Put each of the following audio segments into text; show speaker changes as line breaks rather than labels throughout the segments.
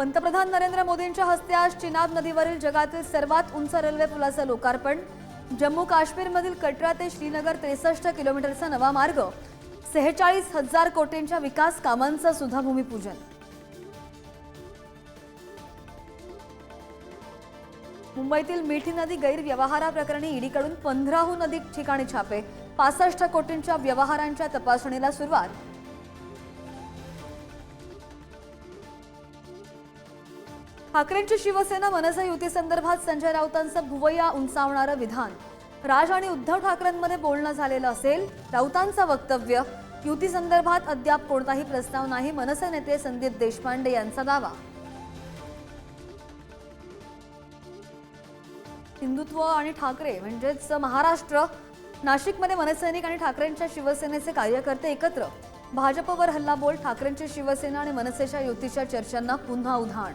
पंतप्रधान नरेंद्र मोदींच्या हस्ते आज चिनाब नदीवरील जगातील सर्वात उंच रेल्वे पुलाचं लोकार्पण. जम्मू काश्मीरमधील कटरा ते श्रीनगर त्रेसष्ट किलोमीटरचा नवा मार्ग. सेहेचाळीस हजार कोटींच्या विकास कामांचं सुद्धा भूमिपूजन. मुंबईतील मिठी नदी गैरव्यवहाराप्रकरणी ईडीकडून पंधराहून अधिक ठिकाणी छापे. पासष्ट कोटींच्या व्यवहारांच्या तपासणीला सुरुवात. ठाकरेंची शिवसेना मनसे युतीसंदर्भात संजय राऊतांचं भुवया उंचावणारं विधान. राज आणि उद्धव ठाकरेंमध्ये बोलणं झालेलं असेल राऊतांचं वक्तव्य युतीसंदर्भात अद्याप कोणताही प्रस्ताव नाही मनसे नेते संदीप देशपांडे यांचा दावा. हिंदुत्व आणि ठाकरे म्हणजेच महाराष्ट्र नाशिकमध्ये मनसैनिक आणि ठाकरेंच्या शिवसेनेचे कार्यकर्ते एकत्र. भाजपवर हल्लाबोल ठाकरेंची शिवसेना आणि मनसेच्या युतीच्या चर्चांना पुन्हा उधाण.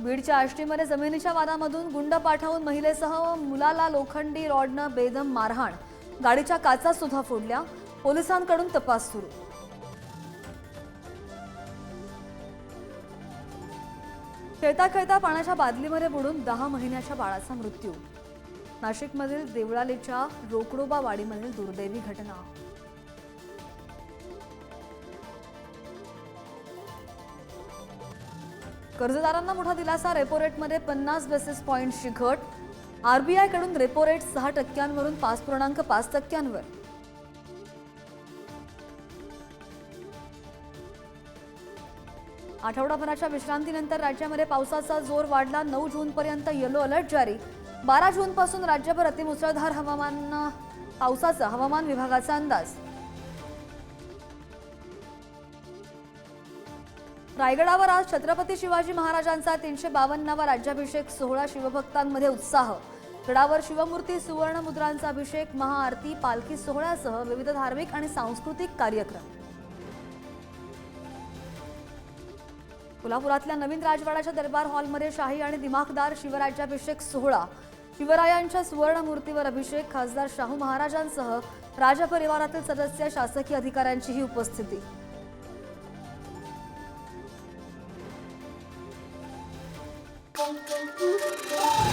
बीडच्या आष्टीमध्ये जमिनीच्या वादामधून गुंड पाठवून महिलेसह मुलाला लोखंडी रॉडनं बेदम मारहाण. गाडीच्या काचा सुद्धा फोडल्या. पोलिसांकडून तपास सुरू. खेळता खेळता पाण्याच्या बादलीमध्ये बुडून दहा महिन्याच्या बाळाचा मृत्यू. नाशिकमधील देवळालीच्या रोकडोबा वाडीमधील दुर्दैवी घटना. कर्जदारांना मोठा दिलासा रेपो रेटमध्ये पन्नास बेसिस पॉईंटची घट. आरबीआयकडून रेपो रेट सहा टक्क्यांवरून पाच पूर्णांक पाच टक्क्यांवर. आठवडाभराच्या विश्रांतीनंतर राज्यामध्ये पावसाचा जोर वाढला. नऊ जूनपर्यंत येलो अलर्ट जारी. बारा जूनपासून राज्यभर अतिमुसळधार हवामान पावसाचा हवामान विभागाचा अंदाज. रायगडावर आज छत्रपती शिवाजी महाराजांचा तीनशे बावन्नावा राज्याभिषेक सोहळा शिवभक्तांमध्ये उत्साह. गडावर शिवमूर्ती सुवर्ण मुद्रांचा अभिषेक महाआरती पालखी सोहळ्यासह विविध धार्मिक आणि सांस्कृतिक कार्यक्रम. कोल्हापुरातल्या नवीन राजवाड्याच्या दरबार हॉलमध्ये शाही आणि दिमाखदार शिवराज्याभिषेक सोहळा. शिवरायांच्या सुवर्ण मूर्तीवर अभिषेक खासदार शाहू महाराजांसह राजपरिवारातील सदस्य शासकीय अधिकाऱ्यांचीही उपस्थिती. Bom, bom, bom, bom.